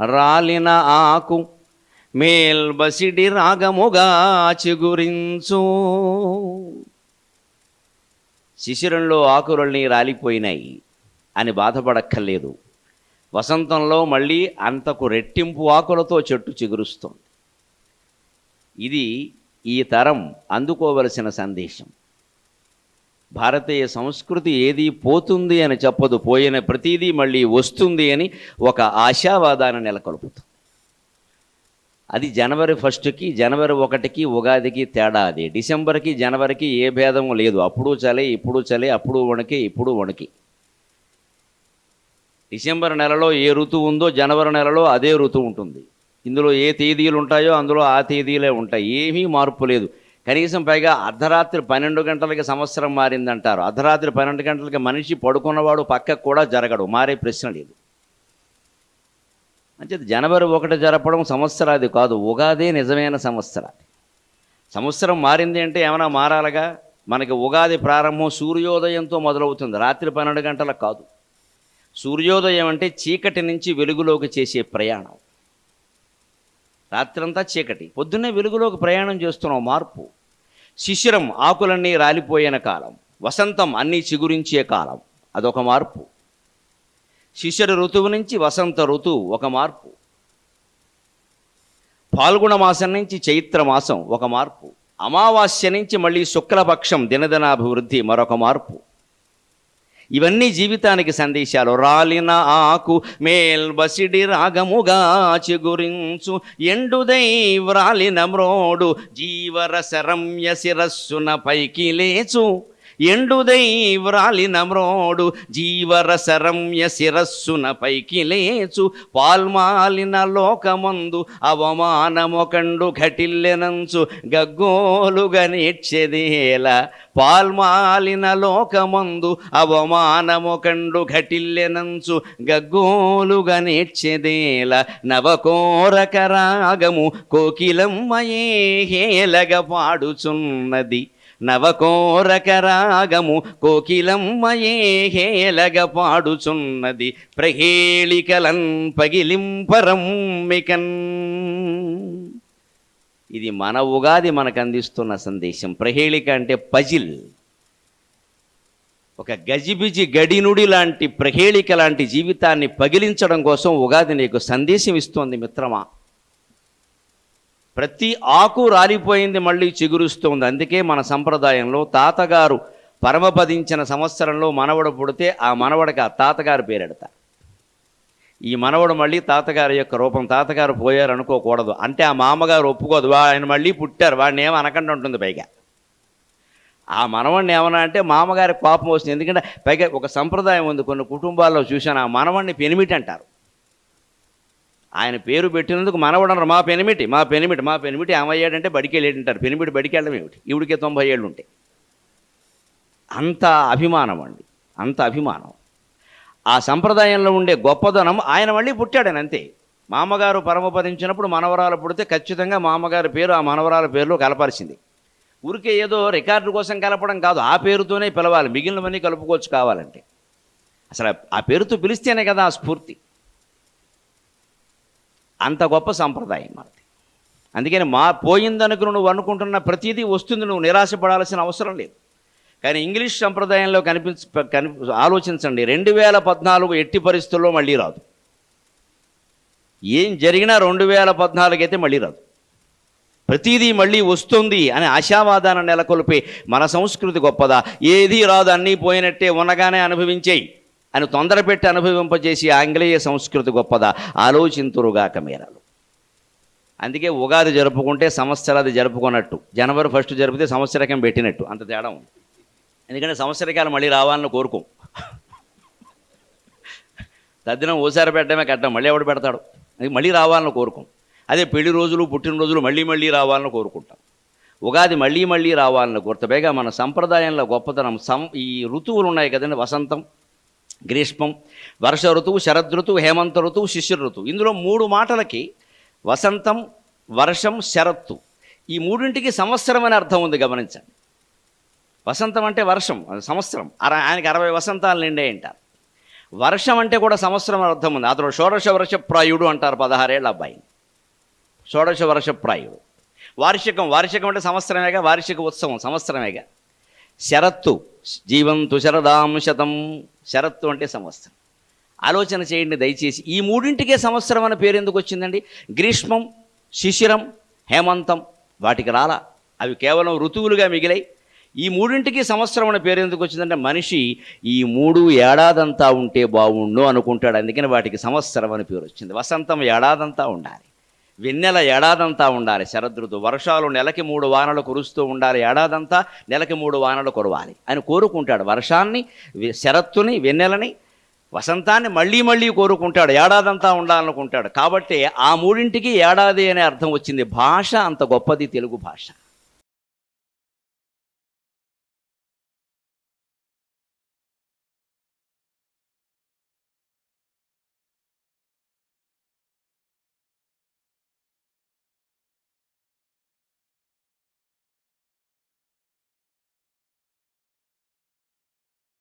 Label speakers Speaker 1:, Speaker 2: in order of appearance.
Speaker 1: రాలిన ఆకు మేల్బసిడి రాగముగా చిగురించు. శిశిరంలో ఆకులన్నీ రాలిపోయినాయి అని బాధపడక్కర్లేదు. వసంతంలో మళ్ళీ అంతకు రెట్టింపు ఆకులతో చెట్టు చిగురుస్తోంది. ఇది ఈ తరం అందుకోవలసిన సందేశం. భారతీయ సంస్కృతి ఏది పోతుంది అని చెప్పదు పోయిన ప్రతిదీ మళ్ళీ వస్తుంది అని ఒక ఆశావాదాన్ని నెలకొల్పుతుంది. అది జనవరి ఫస్ట్కి జనవరి ఒకటికి ఉగాదికి తేడా అది. డిసెంబర్కి జనవరికి ఏ భేదం లేదు. అప్పుడు చలి ఇప్పుడు చలి అప్పుడు వణికి ఇప్పుడు వణికి. డిసెంబర్ నెలలో ఏ ఋతువు ఉందో జనవరి నెలలో అదే ఋతువు ఉంటుంది. ఇందులో ఏ తేదీలు ఉంటాయో అందులో ఆ తేదీలే ఉంటాయి. ఏమీ మార్పు లేదు. కనీసం పైగా అర్ధరాత్రి పన్నెండు గంటలకి సంవత్సరం మారిందంటారు. అర్ధరాత్రి పన్నెండు గంటలకి మనిషి పడుకున్నవాడు పక్కకు కూడా జరగడు మారే ప్రశ్న లేదు. అంచేది జనవరి ఒకటి జరపడం సంవత్సరాది కాదు ఉగాదే నిజమైన సంవత్సరాది. సంవత్సరం మారింది అంటే ఏమైనా మారాలగా? మనకి ఉగాది ప్రారంభం సూర్యోదయంతో మొదలవుతుంది రాత్రి పన్నెండు గంటలకు కాదు. సూర్యోదయం అంటే చీకటి నుంచి వెలుగులోకి చేసే ప్రయాణం. రాత్రంతా చీకటి. పొద్దున్నే వెలుగులోకి ప్రయాణం చేస్తున్నావు మార్పు. శిశిరం ఆకులన్నీ రాలిపోయిన కాలం. వసంతం అన్నీ చిగురించే కాలం. అదొక మార్పు. శిశిర ఋతువు నుంచి వసంత ఋతువు ఒక మార్పు. పాల్గొన మాసం నుంచి చైత్ర మాసం ఒక మార్పు. అమావాస్య నుంచి మళ్ళీ శుక్లపక్షం దినదినాభివృద్ధి మరొక మార్పు. ఇవన్నీ జీవితానికి సందేశాలు. రాలిన ఆకు మేల్బసిడి రాగముగా చిగురించు. ఎండుదై వ్రాలిన మ్రోడు జీవరసరమ్య శిరస్సున పైకి లేచు. ఎండుదై వ్రాలిన మ్రోడు జీవరసరమ్య శిరస్సున పైకి లేచు పాల్మాలిన లోకమందు అవమానమొకండు ఘటిల్లెనంచు గగ్గోలుగా నేర్చెదేల పాల్మాలిన లోకమందు అవమానమొకండు ఘటిల్లెనంచు గగ్గోలుగా నేర్చెదేల నవకోరక రాగము కోకిలమ్మయే హేలగ పాడుచున్నది. నవకోరకరాగము కోకిలమ్మయే హేలగ పాడుచున్నది ప్రహేళికలన్ పగిలింపరమ్మికన్ ఇది మన ఉగాది మనకు అందిస్తున్న సందేశం. ప్రహేళిక అంటే పజిల్. ఒక గజిబిజి గడినుడి లాంటి ప్రహేళిక లాంటి జీవితాన్ని పగిలించడం కోసం ఉగాది నీకు సందేశం ఇస్తోంది మిత్రమా? ప్రతి ఆకు రాలిపోయింది మళ్ళీ చిగురుస్తుంది. అందుకే మన సంప్రదాయంలో తాతగారు పరమపదించిన సంవత్సరంలో మనవడు పుడితే ఆ మనవడికి ఆ తాతగారు పేరెడత. ఈ మనవడు మళ్ళీ తాతగారి యొక్క రూపం తాతగారు పోయారు అనుకోకూడదు అంటే ఆ మామగారు ఒప్పుకోదు. వా- ఆయన మళ్ళీ పుట్టారు. వాడిని ఏమో అనకుండా ఉంటుంది పైగా. ఆ మనవడిని ఏమన్నా అంటే మామగారి కోపం వస్తుంది. ఎందుకంటే పైగా ఒక సంప్రదాయం ఉంది. కొన్ని కుటుంబాల్లో చూశాను. ఆ మనవడిని పెనిమిటి అంటారు ఆయన పేరు పెట్టినందుకు మనవడనరు. మా పెనిమిటి మా పెనిమిటి మా పెనిమిటి ఏమయ్యాడంటే బడికి వెళ్ళాడంటారు పెనిమిటి బడికి వెళ్ళడం ఏమిటి? ఈవిడికే తొంభై ఏళ్ళు ఉంటాయి అంత అభిమానం అండి. అంత అభిమానం. ఆ సంప్రదాయంలో ఉండే గొప్పదనం ఆయన మళ్ళీ పుట్టాడని అంతే. మామగారు పరమపదించినప్పుడు మనవరాలు పుడితే ఖచ్చితంగా మామగారి పేరు ఆ మనవరాల పేరులో కలపాల్సింది ఊరికే ఏదో రికార్డు కోసం కలపడం కాదు. ఆ పేరుతోనే పిలవాలి. మిగిలినవన్నీ కలుపుకోవచ్చు కావాలంటే. అసలు ఆ పేరుతో పిలిస్తేనే కదా ఆ స్ఫూర్తి. అంత గొప్ప సంప్రదాయం మనది అందుకని మా పోయిందనుకు నువ్వు అనుకుంటున్న ప్రతిదీ వస్తుంది నువ్వు నిరాశపడాల్సిన అవసరం లేదు. కానీ ఇంగ్లీష్ సంప్రదాయంలో కనిపించ కని ఆలోచించండి రెండు వేల పద్నాలుగు ఎట్టి పరిస్థితుల్లో మళ్ళీ రాదు. ఏం జరిగినా రెండు వేల పద్నాలుగు అయితే మళ్ళీ రాదు. ప్రతిదీ మళ్ళీ వస్తుంది అని ఆశావాదాన్ని నెలకొల్పే మన సంస్కృతి గొప్పదా? ఏది రాదు అన్నీ పోయినట్టే ఉన్నగానే అనుభవించేయి. అని తొందరపెట్టి అనుభవింపజేసి ఆంగ్లేయ సంస్కృతి గొప్పదా? ఆలోచింతురుగాక మీరాలు. అందుకే ఉగాది జరుపుకుంటే సంవత్సరాది జరుపుకున్నట్టు జనవరి ఫస్ట్ జరిపితే సంవత్సరకం పెట్టినట్టు. అంత తేడా ఉంది. ఎందుకంటే సంవత్సరకాలు మళ్ళీ రావాలని కోరుకోం. తద్దినం ఓసారి పెట్టడమే కట్టం. మళ్ళీ ఎవడు పెడతాడు? అది మళ్ళీ రావాలని కోరుకోం. అదే పెళ్ళి రోజులు పుట్టినరోజులు మళ్ళీ మళ్ళీ రావాలని కోరుకుంటాం. ఉగాది మళ్ళీ మళ్ళీ రావాలని గుర్తపైగా మన సంప్రదాయంలో గొప్పతనం సం ఈ ఋతువులు ఉన్నాయి కదండి వసంతం. గ్రీష్మం వర్ష ఋతువు శరద్ ఋతువు హేమంత ఋతువు శిశిర ఋతువు. ఇందులో మూడు మాటలకి వసంతం వర్షం శరత్తు. ఈ మూడింటికి సంవత్సరం అనే అర్థం ఉంది గమనించండి. వసంతం అంటే వర్షం సంవత్సరం. అర ఆయనకి అరవై వసంతాలు నిండే అంటారు వర్షం అంటే కూడా సంవత్సరం అర్థం ఉంది. అతను షోడశ వర్షప్రాయుడు అంటారు పదహారేళ్ళ అబ్బాయిని షోడశ వర్ష ప్రాయుడు. వార్షికం వార్షికం అంటే సంవత్సరమేగా వార్షిక ఉత్సవం సంవత్సరమేగా. శరత్తు జీవంతు శరదాం శతం శరత్తు అంటే సంవత్సరం ఆలోచన చేయండి దయచేసి. ఈ మూడింటికే సంవత్సరం అనే పేరు ఎందుకు వచ్చిందండి? గ్రీష్మం శిశిరం హేమంతం వాటికి రాలా. అవి కేవలం ఋతువులుగా మిగిలాయి. ఈ మూడింటికి సంవత్సరం అనే పేరు ఎందుకు వచ్చిందంటే మనిషి ఈ మూడు ఏడాదంతా ఉంటే బాగుండు అనుకుంటాడు. అందుకని వాటికి సంవత్సరం అని పేరు వచ్చింది. వసంతం ఏడాదంతా ఉండాలి. వెన్నెల ఏడాదంతా ఉండాలి శరదృతు వర్షాలు నెలకి మూడు వానలు కురుస్తూ ఉండాలి ఏడాదంతా నెలకి మూడు వానలు కురవాలి అని కోరుకుంటాడు. వర్షాన్ని శరత్తుని వెన్నెలని వసంతాన్ని మళ్ళీ మళ్ళీ కోరుకుంటాడు. ఏడాదంతా ఉండాలనుకుంటాడు. కాబట్టి ఆ మూడింటికి ఏడాది అనే అర్థం వచ్చింది. భాష అంత గొప్పది తెలుగు భాష.